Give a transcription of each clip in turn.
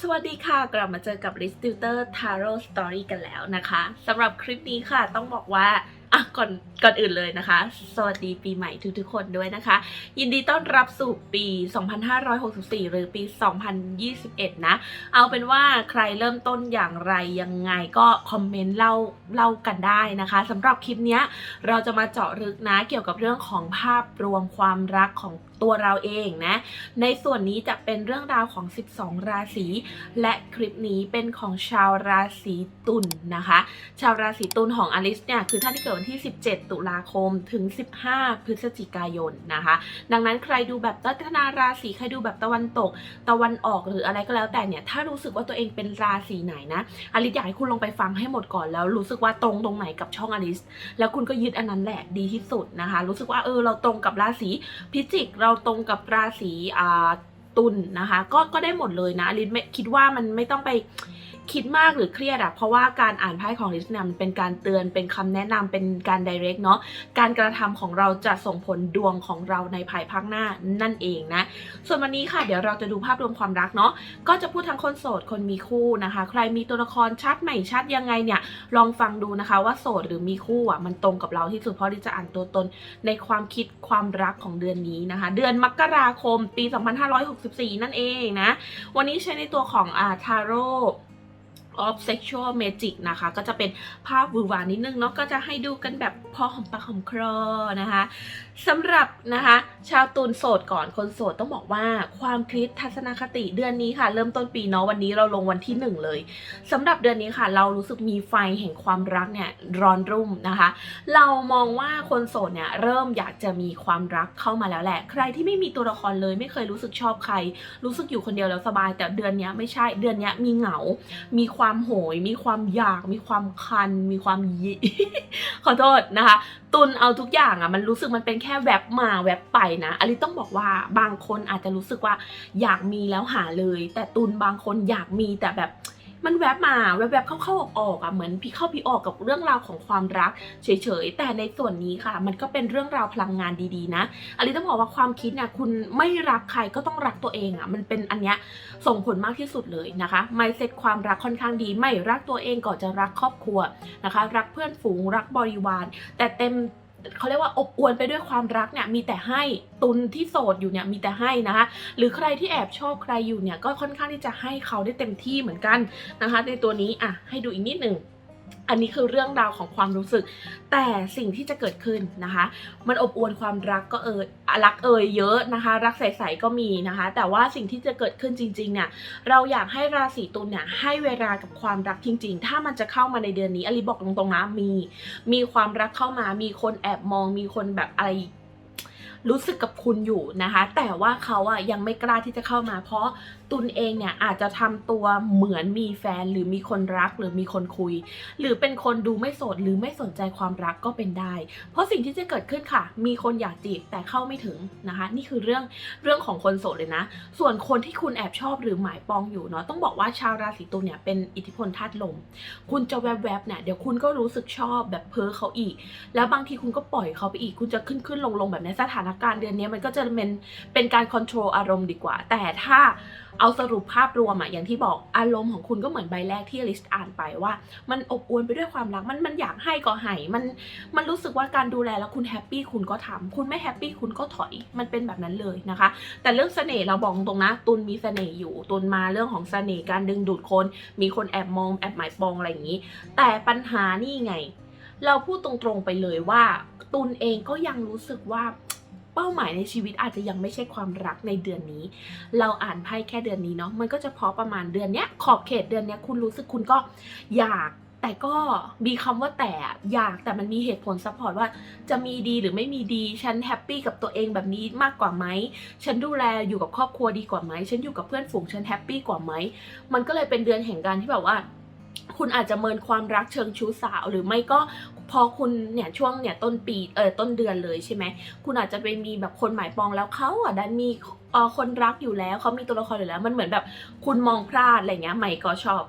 สวัสดีค่ะ กลับมาเจอกับ l i s t u t o r Tarot Story กันแล้วนะคะสำหรับคลิปนี้ค่ะต้องบอกว่า อะก่อนก่อนอื่นเลยนะคะ สวัสดีปีใหม่ทุกๆคนด้วยนะคะ ยินดีต้อนรับสู่ปี 2564 หรือปี 2021 นะ เอาเป็นว่าใครเริ่มต้นอย่างไรยังไงก็คอมเมนต์เล่าเล่ากันได้นะคะสำหรับคลิปนี้เราจะมาเจาะลึกนะเกี่ยวกับเรื่องของภาพรวมความรักของตัวเราเองนะ ในส่วนนี้จะเป็นเรื่องราวของ 12 ราศี และคลิปนี้เป็นของชาวราศีตุลนนะคะ ชาวราศีตุลของอลิสเนี่ยคือท่านที่เกิดวันที่ 17 ตุลาคมถึง 15 พฤศจิกายนนะคะ ดังนั้นใครดูแบบลัคนาราศีใครดูแบบตะวันตก ตะวันออกหรืออะไรก็แล้วแต่เนี่ยถ้ารู้สึกว่าตัวเองเป็นราศีไหนนะอลิสอยากให้คุณลองไปฟังให้หมดก่อนแล้วรู้สึกว่าตรงตรงไหนกับช่องอลิสแล้วคุณก็ยึดอันนั้นแหละดีที่สุดนะคะ รู้สึกว่าเออเราตรงกับราศีพิจิกเราตรงกับราศีอ่าตุลนะคะ ก็ก็ได้หมดเลยนะอลินไม่คิดว่ามันไม่ต้องไป คิดมากหรือเครียดอะเพราะว่าการอ่านไพ่ของลิสเนี่ยมันเป็นการเตือนเป็นคำแนะนำเป็นการ direct เนาะการกระทำของเราจะส่งผลดวงของเราในภายภาคหน้านั่นเองนะ ส่วนวันนี้ค่ะเดี๋ยวเราจะดูภาพรวมความรักเนาะก็จะพูดทั้งคนโสดคนมีคู่นะคะ ใครมีตัวละครชัดใหม่ชัดยังไงเนี่ยลองฟังดูนะคะว่าโสดหรือมีคู่อะมันตรงกับเราที่สุดเพราะที่จะอ่านตัวตนในความคิดความรักของเดือนนี้นะคะ เดือนมกราคมปี 2564 นั่นเองนะวันนี้ใช้ในตัวของอาทาโร่ of sexual magic นะคะ ก็จะเป็นภาพวุ่นวานิดนึงเนาะก็จะให้ดูกันแบบพอหอมปากหอมครอนะคะ สำหรับนะคะ ชาวตุลโสดก่อนคนโสดต้องบอกว่าความคิดทัศนคติเดือนนี้ค่ะ เริ่มต้นปีเนาะวันนี้เราลงวันที่หนึ่งเลยสำหรับเดือนนี้ค่ะ เรารู้สึกมีไฟแห่งความรักเนี่ยร้อนรุ่มนะคะ เรามองว่าคนโสดเนี่ยเริ่มอยากจะมีความรักเข้ามาแล้วแหละ ใครที่ไม่มีตัวละครเลยไม่เคยรู้สึกชอบใคร รู้สึกอยู่คนเดียวแล้วสบาย แต่เดือนนี้ไม่ใช่เดือนนี้มีเหงา มีความโหย มีความอยาก มีความคัน มีความยิขอโทษนะคะตุนเอาทุกอย่างอะ่ะมันรู้สึกมันเป็นแค่แวบมาแวบไปนะอลิต้องบอกว่าบางคนอาจจะรู้สึกว่าอยากมีแล้วหาเลย แต่ตุนบางคนอยากมีแต่แบบ มันแวบมาแวบๆเข้าๆออกๆอะเหมือนพี่เข้าพี่ออกกับเรื่องราวของความรักเฉยๆ แต่ในส่วนนี้ค่ะ มันก็เป็นเรื่องราวพลังงานดีๆนะอลิต้องบอกว่าความคิดเนี่ยคุณไม่รักใครก็ต้องรักตัวเองอะมันเป็นอันเนี้ยส่งผลมากที่สุดเลยนะคะไม่เซ็ตความรักค่อนข้างดีไม่รักตัวเองก่อนจะรักครอบครัวนะคะ รักเพื่อนฝูงรักบริวาร แต่เต็ม เขาเรียกว่าอบอวลไปด้วยความรักเนี่ยมีแต่ให้ตุนที่โสดอยู่เนี่ยมีแต่ให้นะคะ หรือใครที่แอบชอบใครอยู่เนี่ยก็ค่อนข้างที่จะให้เขาได้เต็มที่เหมือนกันนะคะ ในตัวนี้อะให้ดูอีกนิดหนึ่ง อันนี้คือเรื่องราวของความรู้สึก แต่สิ่งที่จะเกิดขึ้นนะคะ มันอบอวลความรักก็เอยอะรักเอยเยอะนะคะ รักใสๆก็มีนะคะ แต่ว่าสิ่งที่จะเกิดขึ้นจริงๆเนี่ยเราอยากให้ราศีตุลเนี่ยให้เวลากับความรักจริง ๆ ถ้ามันจะเข้ามาในเดือนนี้อลิบอกตรงๆนะมี มีความรักเข้ามา มีคนแอบมอง มีคนแบบอะไร รู้สึกกับคุณอยู่นะคะ แต่ว่าเขาอะยังไม่กล้าที่จะเข้ามา เพราะตุนเองเนี่ยอาจจะทำตัวเหมือนมีแฟนหรือมีคนรักหรือมีคนคุย หรือเป็นคนดูไม่โสดหรือไม่สนใจความรักก็เป็นได้ เพราะสิ่งที่จะเกิดขึ้นค่ะ มีคนอยากจีบแต่เข้าไม่ถึงนะคะ นี่คือเรื่องเรื่องของคนโสดเลยนะ ส่วนคนที่คุณแอบชอบหรือหมายปองอยู่เนาะต้องบอกว่าชาวราศีตุลเนี่ยเป็นอิทธิพลธาตุลม คุณจะแวบๆเนี่ยเดี๋ยวคุณก็รู้สึกชอบแบบเพ้อเขาอีก แล้วบางทีคุณก็ปล่อยเขาไปอีก คุณจะขึ้นขึ้นลงลงแบบในสถานการณ์เดือนนี้มันก็จะเป็นเป็นการควบคุมอารมณ์ดีกว่า แต่ถ้าเอาสรุปภาพรวมอะอย่างที่บอกอารมณ์ของคุณก็เหมือนใบแรกที่ลิสต์อ่านไปว่า มันอบอวลไปด้วยความรักมันมันอยากให้ก็ให้มันมันรู้สึกว่าการดูแลแล้วคุณแฮปปี้คุณก็ทำคุณไม่แฮปปี้คุณก็ถอยมันเป็นแบบนั้นเลยนะคะ แต่เรื่องเสน่ห์เราบอกตรงนะ ตุนมีเสน่ห์อยู่ ตุนมาเรื่องของเสน่ห์การดึงดูดคน มีคนแอบมองแอบหมายปองอะไรอย่างนี้ แต่ปัญหานี่ไง เราพูดตรงๆไปเลยว่า ตุนเองก็ยังรู้สึกว่า เป้าหมายในชีวิตอาจจะยังไม่ใช่ความรักในเดือนนี้ เราอ่านไพ่แค่เดือนนี้เนาะมันก็จะพอประมาณเดือนเนี้ยขอบเขตเดือนเนี้ยคุณรู้สึกคุณก็อยากแต่ก็มีคำว่าแต่อยากแต่มันมีเหตุผลซัพพอร์ตว่าจะมีดีหรือไม่มีดีฉันแฮปปี้กับตัวเองแบบนี้มากกว่าไหมฉันดูแลอยู่กับครอบครัวดีกว่าไหมฉันอยู่กับเพื่อนฝูงฉันแฮปปี้กว่าไหมมันก็เลยเป็นเดือนแห่งการที่แบบว่า คุณอาจจะเมินความรักเชิงชู้สาว หรือไม่ก็ พอคุณเนี่ยช่วงเนี่ยต้นปีเออต้นเดือนเลยใช่ไหมคุณอาจจะไปมีแบบคนหมายปองแล้วเขาอะดันมีคนรักอยู่แล้วเขามีตัวละครอยู่แล้ว มันเหมือนแบบคุณมองพลาดอะไรเงี้ยใหม่ก็ชอบ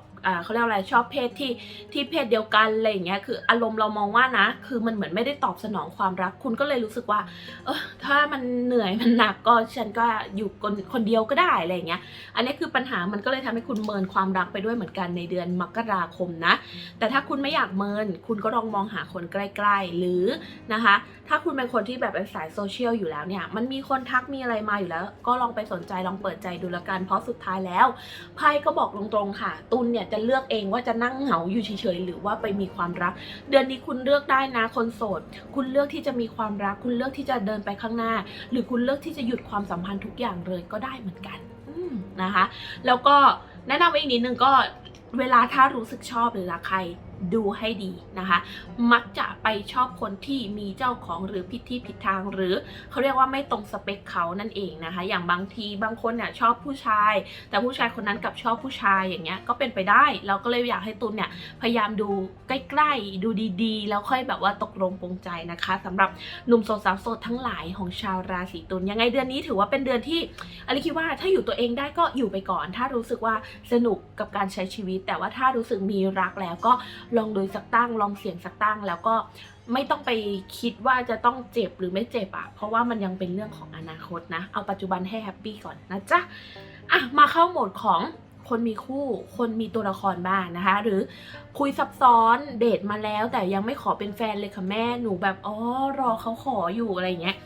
เขาเรียกอะไรชอบเพศที่ที่เพศเดียวกันอะไรอย่างเงี้ยคืออารมณ์เรามองว่านะ คือมันเหมือนไม่ได้ตอบสนองความรัก คุณก็เลยรู้สึกว่า เออถ้ามันเหนื่อยมันหนักก็ฉันก็อยู่คนคนเดียวก็ได้อะไรอย่างเงี้ยอันนี้คือปัญหามันก็เลยทำให้คุณเมินความรักไปด้วยเหมือนกันในเดือนมกราคมนะ แต่ถ้าคุณไม่อยากเมิน คุณก็ลองมองหาคนใกล้ๆ หรือนะคะ ถ้าคุณเป็นคนที่แบบเป็นสายโซเชียลอยู่แล้วเนี่ยมันมีคนทักมีอะไรมาอยู่แล้ว ก็ลองไปสนใจลองเปิดใจดูละกันเพราะสุดท้ายแล้วไพ่ก็บอกตรงๆค่ะ ตุลเนี่ยจะเลือกเองว่าจะนั่งเหงาอยู่เฉยๆหรือว่าไปมีความรัก เดือนนี้คุณเลือกได้นะคนโสด คุณเลือกที่จะมีความรัก คุณเลือกที่จะเดินไปข้างหน้า หรือคุณเลือกที่จะหยุดความสัมพันธ์ทุกอย่างเลยก็ได้เหมือนกันนะคะ แล้วก็แนะนำอีกนิดนึงก็เวลาถ้ารู้สึกชอบหรือรักใคร ดูให้ดีนะคะ มักจะไปชอบคนที่มีเจ้าของหรือผิดที่ผิดทาง หรือเขาเรียกว่าไม่ตรงสเปคเขานั่นเองนะคะ อย่างบางทีบางคนเนี่ยชอบผู้ชาย แต่ผู้ชายคนนั้นกับชอบผู้ชายอย่างเงี้ยก็เป็นไปได้ เราก็เลยอยากให้ตุลเนี่ยพยายามดูใกล้ๆ ดูดีๆ แล้วค่อยแบบว่าตกลงปรงใจนะคะสำหรับหนุ่มโสดสาวโสดทั้งหลายของชาวราศีตุลยังไงเดือนนี้ถือว่าเป็นเดือนที่อลิคิดว่าถ้าอยู่ตัวเองได้ก็อยู่ไปก่อน ถ้ารู้สึกว่าสนุกกับการใช้ชีวิต แต่ว่าถ้ารู้สึกมีรักแล้วก็ลองโดยสักตั้งลองเสี่ยงสักตั้ง แล้วก็ไม่ต้องไปคิดว่าจะต้องเจ็บหรือไม่เจ็บอะเพราะว่ามันยังเป็นเรื่องของอนาคตนะ เอาปัจจุบันให้แฮปปี้ก่อนนะจ๊ะอะมาเข้าโหมดของคนมีคู่ คนมีตัวละครบ้างนะคะ หรือคุยซับซ้อนเดทมาแล้ว แต่ยังไม่ขอเป็นแฟนเลยค่ะแม่หนูแบบอ๋อรอเขาขออยู่อะไรอย่างเงี้ย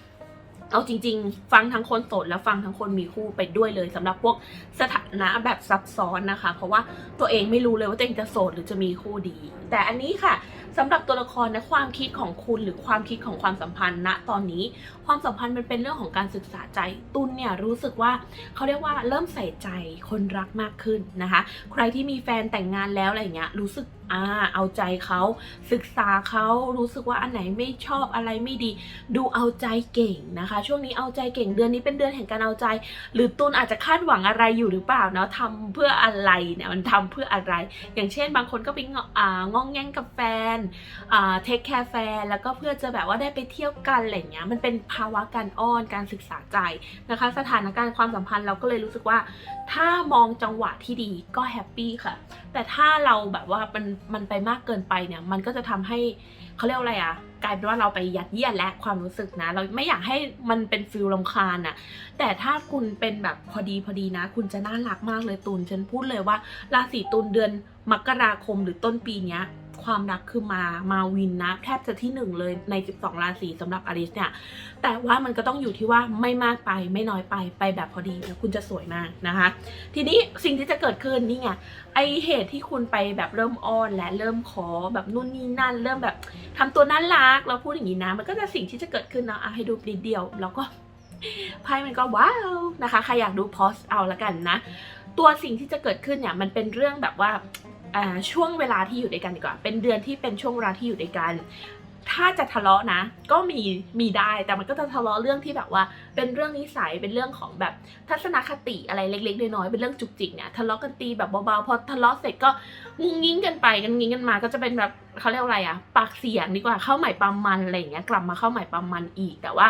เอาจริง ๆ ฟังทั้งคนโสดแล้วฟังทั้งคนมีคู่ไปด้วยเลยสำหรับพวกสถา นะแบบซับซ้อนนะคะ เพราะว่าตัวเองไม่รู้เลยว่าตัวเองจะโสดหรือจะมีคู่ดี แต่อันนี้ค่ะสำหรับตัวละครนะความคิดของคุณหรือความคิดของความสัมพันธ์ณตอนนี้ ความสัมพันธ์มันเป็นเรื่องของการศึกษาใจตุลเนี่ยรู้สึกว่าเขาเรียกว่าเริ่มใส่ใจคนรักมากขึ้นนะคะ ใครที่มีแฟนแต่งงานแล้วอะไรเงี้ยรู้สึกอ่าเอาใจเขาศึกษาเขารู้สึกว่าอันไหนไม่ชอบอะไรไม่ดี ดูเอาใจเก่งนะคะ ช่วงนี้เอาใจเก่งเดือนนี้เป็นเดือนแห่งการเอาใจ หรือตุนอาจจะคาดหวังอะไรอยู่หรือเปล่าเนาะทำเพื่ออะไรเนี่ยมันทำเพื่ออะไร อย่างเช่น บางคนก็ไปงออ่างงแงงกับแฟนเทคแคร์แฟนแล้วก็เพื่อจะแบบว่าได้ไปเที่ยวกันอะไรเงี้ยมันเป็นภาวะการอ้อนการศึกษาใจนะคะ สถานการณ์ความสัมพันธ์เราก็เลยรู้สึกว่า ถ้ามองจังหวะที่ดีก็แฮปปี้ค่ะ แต่ถ้าเราแบบว่ามันมันไปมากเกินไปเนี่ย มันก็จะทำให้เขาเรียกว่าอะไรอะกลายเป็นว่าเราไปยัดเยียดและความรู้สึกนะ เราไม่อยากให้มันเป็นฟิลลำคาญอะแต่ถ้าคุณเป็นแบบพอดีพอดีนะ คุณจะน่ารักมากเลยตูนฉันพูดเลยว่าราศีตุลเดือนมกราคมหรือต้นปีเนี้ย ความรักคือมามาวินนะ แทบจะที่หนึ่งเลยใน 12 ราศีสำหรับอลิสเนี่ย แต่ว่ามันก็ต้องอยู่ที่ว่าไม่มากไปไม่น้อยไปไปแบบพอดีแล้วคุณจะสวยมากนะคะ ทีนี้สิ่งที่จะเกิดขึ้นนี่ไงไอเหตุที่คุณไปแบบเริ่มอ้อนและเริ่มขอแบบนู่นนี่นั่น เริ่มแบบทำตัวน่ารักแล้วพูดอย่างนี้นะ มันก็จะสิ่งที่จะเกิดขึ้นเนาะให้ดูนิดเดียวแล้วก็ไพ่มันก็ว้าวนะคะใครอยากดูพอสเอาละกันนะตัวสิ่งที่จะเกิดขึ้นเนี่ยมันเป็นเรื่องแบบว่า ช่วงเวลาที่อยู่ด้วยกันดีกว่า เป็นเดือนที่เป็นช่วงเวลาที่อยู่ด้วยกัน ถ้าจะทะเลาะนะ ก็มีมีได้แต่มันก็จะทะเลาะเรื่องที่แบบว่า เป็นเรื่องนิสัยเป็นเรื่องของแบบทัศนคติอะไรเล็กๆน้อยๆเป็นเรื่องจุกจิกเนี่ยทะเลาะกันตีแบบเบาๆพอทะเลาะเสร็จก็งุ้งงิ้งกันไปกันงิ้งกันมา ก็จะเป็นแบบเขาเรียกว่าอะไรอะปากเสียงดีกว่าเข้าหมายปามมันอะไรอย่างเงี้ยกลับมาเข้าหมายปามมันอีกแต่ว่า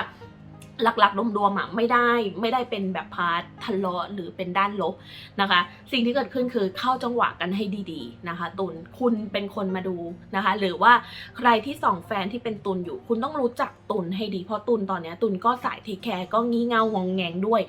หลักๆรวมๆอะไม่ได้ไม่ได้เป็นแบบพาร์ททะเลาะหรือเป็นด้านลบนะคะ สิ่งที่เกิดขึ้นคือเข้าจังหวะกันให้ดีๆนะคะ ตุนคุณเป็นคนมาดูนะคะ หรือว่าใครที่ส่องแฟนที่เป็นตุนอยู่ คุณต้องรู้จักตุนให้ดีเพราะตุนตอนเนี้ยตุนก็สายเทคแคร์ก็งี่เง่างองแงงด้วย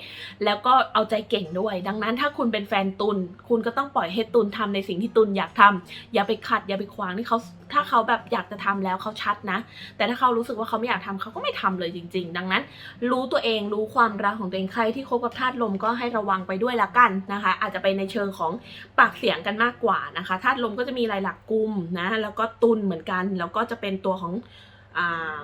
แล้วก็เอาใจเก่งด้วย ดังนั้นถ้าคุณเป็นแฟนตุนคุณก็ต้องปล่อยให้ตุนทำในสิ่งที่ตุนอยากทำอย่าไปขัดอย่าไปขวางที่เขาถ้าเขาแบบอยากจะทำแล้วเขาชัดนะ แต่ถ้าเขารู้สึกว่าเขาไม่อยากทำเขาก็ไม่ทำเลยจริง ๆ ดังนั้นรู้ตัวเองรู้ความรักของตัวเองใครที่คบกับธาตุลมก็ให้ระวังไปด้วยละกันนะคะ อาจจะไปในเชิงของปากเสียงกันมากกว่านะคะธาตุลมก็จะมีลายหลักกลุ่มนะแล้วก็ตุลเหมือนกัน แล้วก็จะเป็นตัวของอ่า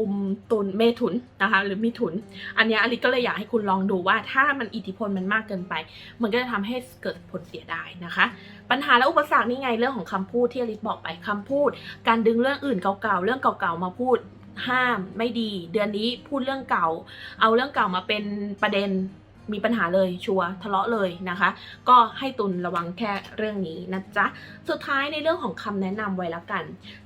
กลุ่มตุลเมถุนนะคะหรือมิถุน อันนี้อลิก็เลยอยากให้คุณลองดูว่าถ้ามันอิทธิพลมันมากเกินไป มันก็จะทำให้เกิดผลเสียได้นะคะ ปัญหาและอุปสรรคนี่ไงเรื่องของคำพูดที่อลิบอกไปคำพูด การดึงเรื่องอื่นเก่าๆเรื่องเก่าๆมาพูด ห้ามไม่ดี เดือนนี้พูดเรื่องเก่า เอาเรื่องเก่ามาเป็นประเด็น มีปัญหาเลยชัวร์ทะเลาะเลยนะคะ ก็ให้ตุนระวังแค่เรื่องนี้นะจ๊ะสุดท้ายในเรื่องของคำแนะนำไว้ละกัน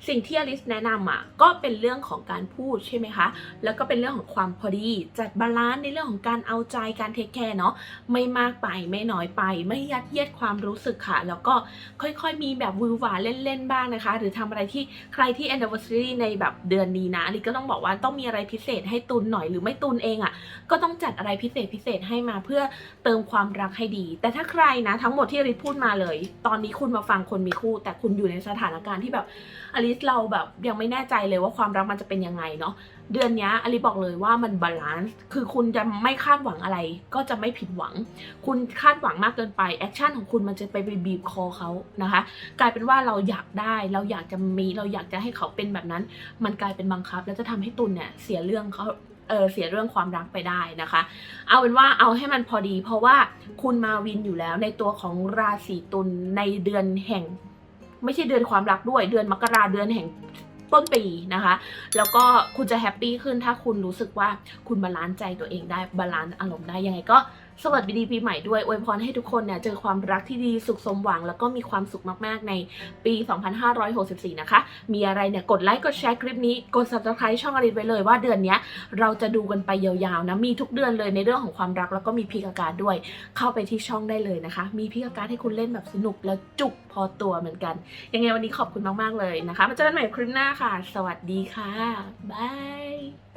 สิ่งที่อลิสแนะนำอะก็เป็นเรื่องของการพูดใช่ไหมคะ แล้วก็เป็นเรื่องของความพอดีจัดบาลานซ์ในเรื่องของการเอาใจการเทคแคร์เนาะไม่มากไปไม่น้อยไป ไม่ยัดเยียดความรู้สึกค่ะ แล้วก็ค่อยๆ มีแบบวือหวาเล่นๆบ้างนะคะ หรือทำอะไรที่ใครที่ anniversary ในแบบเดือนนี้นะอลิสก็ต้องบอกว่าต้องมีอะไรพิเศษให้ตุนหน่อยหรือไม่ตุนเองอะก็ต้องจัดอะไรพิเศษพิเศษให้มาเพื่อเติมความรักให้ดี แต่ถ้าใครนะทั้งหมดที่อลิสพูดมาเลย ตอนนี้คุณมาฟังคนมีคู่ แต่คุณอยู่ในสถานการณ์ที่แบบอลิสเราแบบยังไม่แน่ใจเลยว่าความรักมันจะเป็นยังไงเนาะเดือนนี้อลิบอกเลยว่ามันบาลานซ์ คือคุณจะไม่คาดหวังอะไร ก็จะไม่ผิดหวัง คุณคาดหวังมากเกินไป แอคชั่นของคุณมันจะไปบีบคอเขานะคะ กลายเป็นว่าเราอยากได้ เราอยากจะมี เราอยากจะให้เขาเป็นแบบนั้น มันกลายเป็นบังคับ แล้วจะทำให้ตุนเนี่ยเสียเรื่องเขา เออเสียเรื่องความรักไปได้นะคะ เอาเป็นว่าเอาให้มันพอดี เพราะว่าคุณมาวินอยู่แล้วในตัวของราศีตุลในเดือนแห่ง ไม่ใช่เดือนความรักด้วย เดือนมกราเดือนแห่งต้นปีนะคะ แล้วก็คุณจะแฮปปี้ขึ้นถ้าคุณรู้สึกว่าคุณบาลานซ์ใจตัวเองได้บาลานซ์อารมณ์ได้ยังไงก็ สวัสดีปีใหม่ด้วยอวยพรให้ทุกคนเนี่ยเจอความรักที่ดีสุขสมหวัง แล้วก็มีความสุขมากๆในปี 2564 นะคะ มีอะไรเนี่ยกดไลค์กดแชร์คลิปนี้กด subscribe ช่องอรินไว้เลยว่าเดือนนี้เราจะดูกันไปยาวๆนะมีทุกเดือนเลยในเรื่องของความรักแล้วก็มีพีกอาการด้วย เข้าไปที่ช่องได้เลยนะคะ มีพีกอาการให้คุณเล่นแบบสนุกแล้วจุกพอตัวเหมือนกัน ยังไงวันนี้ขอบคุณมากๆเลยนะคะมาเจอกันใหม่คลิปหน้าค่ะ สวัสดีค่ะบาย